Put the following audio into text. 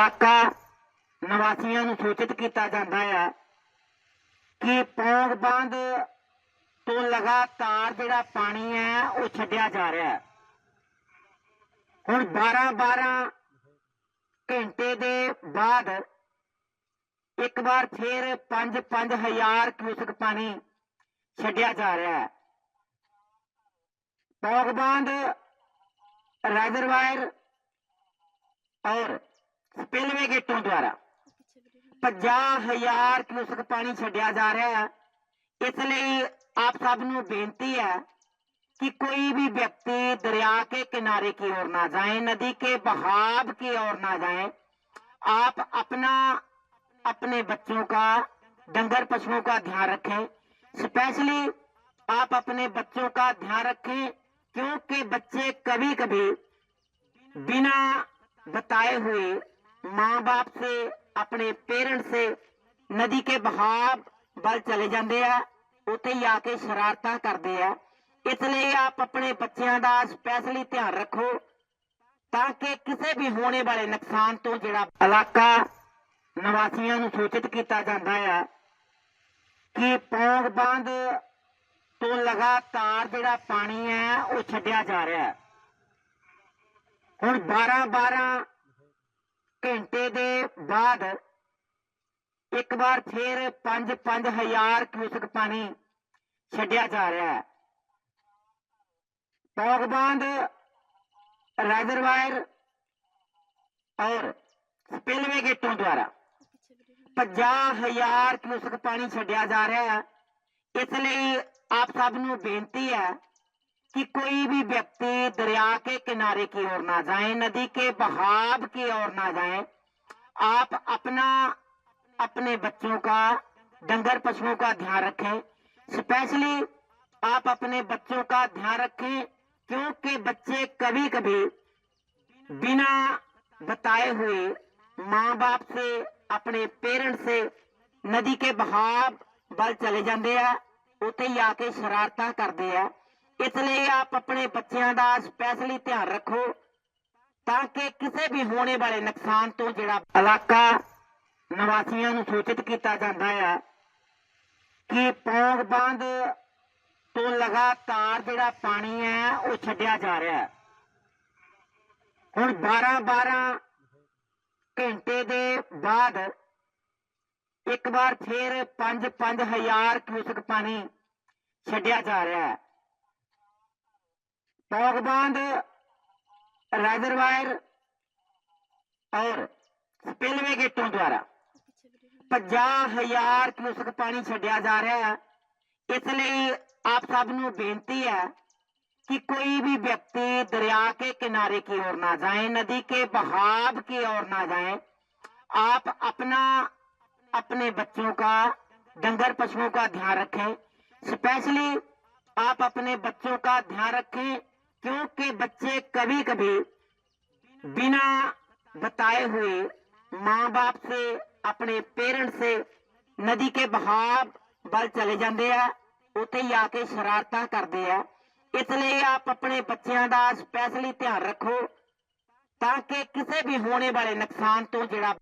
ਇਲਾਕਾ ਨਿਵਾਸੀਆਂ ਨੂੰ ਸੂਚਿਤ ਕੀਤਾ ਜਾਂਦਾ ਹੈ ਕਿ ਪੌਂਗ ਬੰਦ ਤੋਂ ਲਗਾਤਾਰ ਜਿਹੜਾ ਪਾਣੀ ਹੈ, ਉਹ ਛੱਡਿਆ ਜਾ ਰਿਹਾ ਹੈ। ਹੁਣ 12 12 ਘੰਟੇ ਦੇ ਬਾਅਦ ਇੱਕ ਵਾਰ ਫੇਰ 5 5000 ਕਿਊਸਕ ਪਾਣੀ ਛੱਡਿਆ ਜਾ ਰਿਹਾ ਹੈ। ਪੌਗ ਪੌਗਬੰਦ ਰਿਜ਼ਰਵਾਇਰ ਔਰ ਸਪਿਲਵੇ ਗੇਟੋਂ ਦੁਆਰਾ 50000 ਕਿਊਸਕ ਪਾਣੀ ਛੱਡਿਆ ਜਾ ਰਿਹਾ ਹੈ ਇਸ ਲਈ ਆਪ ਸਭ ਨੂੰ ਬੇਨਤੀ ਹੈ कि कोई भी व्यक्ति दरिया के किनारे की ओर ना जाए नदी के बहाव की ओर ना जाए आप अपना अपने बच्चों का डंगर पशुओं का ध्यान रखें स्पेशली आप अपने बच्चों का ध्यान रखें क्योंकि बच्चे कभी कभी बिना बताए हुए माँ बाप से अपने पेरेंट्स से नदी के बहाव ਵੱਲ ਚਲੇ ਜਾਂਦੇ ਆ ਉੱਥੇ ਹੀ ਆ ਕੇ ਸ਼ਰਾਰਤਾਂ ਕਰਦੇ ਆ ਇਸ ਲਈ ਆਪ ਆਪਣੇ ਬੱਚਿਆਂ ਦਾ ਸਪੈਸ਼ਲੀ ਧਿਆਨ ਰੱਖੋ ਤਾਂ ਕਿ ਕਿਸੇ ਵੀ ਹੋਣੇ ਵਾਲੇ ਨੁਕਸਾਨ ਤੋਂ ਜਿਹੜਾ ਇਲਾਕਾ ਨਿਵਾਸੀਆਂ ਨੂੰ ਸੂਚਿਤ ਕੀਤਾ ਜਾਂਦਾ ਹੈ ਕਿ ਪੌਂਗ ਬੰਦ ਤੋਂ ਲਗਾਤਾਰ ਜਿਹੜਾ ਪਾਣੀ ਹੈ ਉਹ ਛੱਡਿਆ ਜਾ ਰਿਹਾ ਹੈ ਹੁਣ 12 12 ਘੰਟੇ ਦੇ ਬਾਅਦ ਇੱਕ ਵਾਰ ਫੇਰ 5 5000 ਕਿਊਸਕ ਪਾਣੀ ਛੱਡਿਆ ਜਾ ਰਿਹਾ ਹੈ। ਪੌਗਬੰਦ ਰਿਜ਼ਰਵਾਇਰ ਔਰ ਸਪਿਲਵੇ ਗੇਟੋਂ ਦੁਆਰਾ 50000 ਕਿਊਸਕ ਪਾਣੀ ਛੱਡਿਆ ਜਾ ਰਿਹਾ ਹੈ। ਇਸ ਲਈ ਆਪ ਸਭ ਨੂੰ ਬੇਨਤੀ ਹੈ कि कोई भी व्यक्ति दरिया के किनारे की ओर ना जाए, नदी के बहाव की ओर ना जाए, आप अपना, अपने बच्चों का, डंगर पशुओं का ध्यान रखें। स्पेशली आप अपने बच्चों का ध्यान रखें, क्योंकि बच्चे कभी कभी बिना बताए हुए माँ बाप से, अपने पेरेंट से नदी के बहाव बल चले जाते हैं, उते आके शरारत करते हैं। ਇਸ ਲਈ ਆਪ ਆਪਣੇ ਬੱਚਿਆਂ ਦਾ ਸਪੈਸ਼ਲੀ ਧਿਆਨ ਰੱਖੋ ਤਾਂ ਕਿ ਕਿਸੇ ਵੀ ਹੋਣੇ ਵਾਲੇ ਨੁਕਸਾਨ ਤੋਂ ਜਿਹੜਾ ਇਲਾਕਾ ਨਿਵਾਸੀਆਂ ਨੂੰ ਸੂਚਿਤ ਕੀਤਾ ਜਾਂਦਾ ਹੈ ਕਿ ਪੌਂਗ ਬੰਦ ਤੋਂ ਲਗਾਤਾਰ ਜਿਹੜਾ ਪਾਣੀ ਹੈ ਉਹ ਛੱਡਿਆ ਜਾ ਰਿਹਾ ਹੈ। ਹੁਣ 12 12 ਘੰਟੇ ਦੇ ਬਾਅਦ ਇੱਕ ਵਾਰ ਫੇਰ 5 5000 ਕਿਊਸਕ ਪਾਣੀ ਛੱਡਿਆ ਜਾ ਰਿਹਾ ਹੈ। ਪੌਗਬੰਦ ਰਿਜ਼ਰਵਾਇਰ ਔਰ ਸਪਿਲਵੇ ਗੇਟੋਂ ਦੁਆਰਾ 50000 ਕਿਊਸਕ ਪਾਣੀ ਛੱਡਿਆ ਜਾ ਰਿਹਾ ਹੈ ਇਸ ਲਈ ਆਪ ਸਭ ਨੂੰ ਬੇਨਤੀ ਹੈ कि कोई भी व्यक्ति दरिया के किनारे की ओर ना जाए नदी के बहाव की ओर ना जाए आप अपना अपने बच्चों का डंगर पशुओं का ध्यान रखें स्पेशली आप अपने बच्चों का ध्यान रखें क्योंकि बच्चे कभी कभी बिना बताए हुए माँ बाप से अपने पेरेंट्स से नदी के बहाव ਵੱਲ ਚਲੇ ਜਾਂਦੇ ਆ ਉੱਥੇ ਹੀ ਆ ਕੇ ਸ਼ਰਾਰਤਾਂ ਕਰਦੇ ਆ ਇਸ ਲਈ ਆਪ ਆਪਣੇ ਬੱਚਿਆਂ ਦਾ ਸਪੈਸ਼ਲੀ ਧਿਆਨ ਰੱਖੋ ਤਾਂ ਕਿ ਕਿਸੇ ਵੀ ਹੋਣੇ ਵਾਲੇ ਨੁਕਸਾਨ ਤੋਂ ਜਿਹੜਾ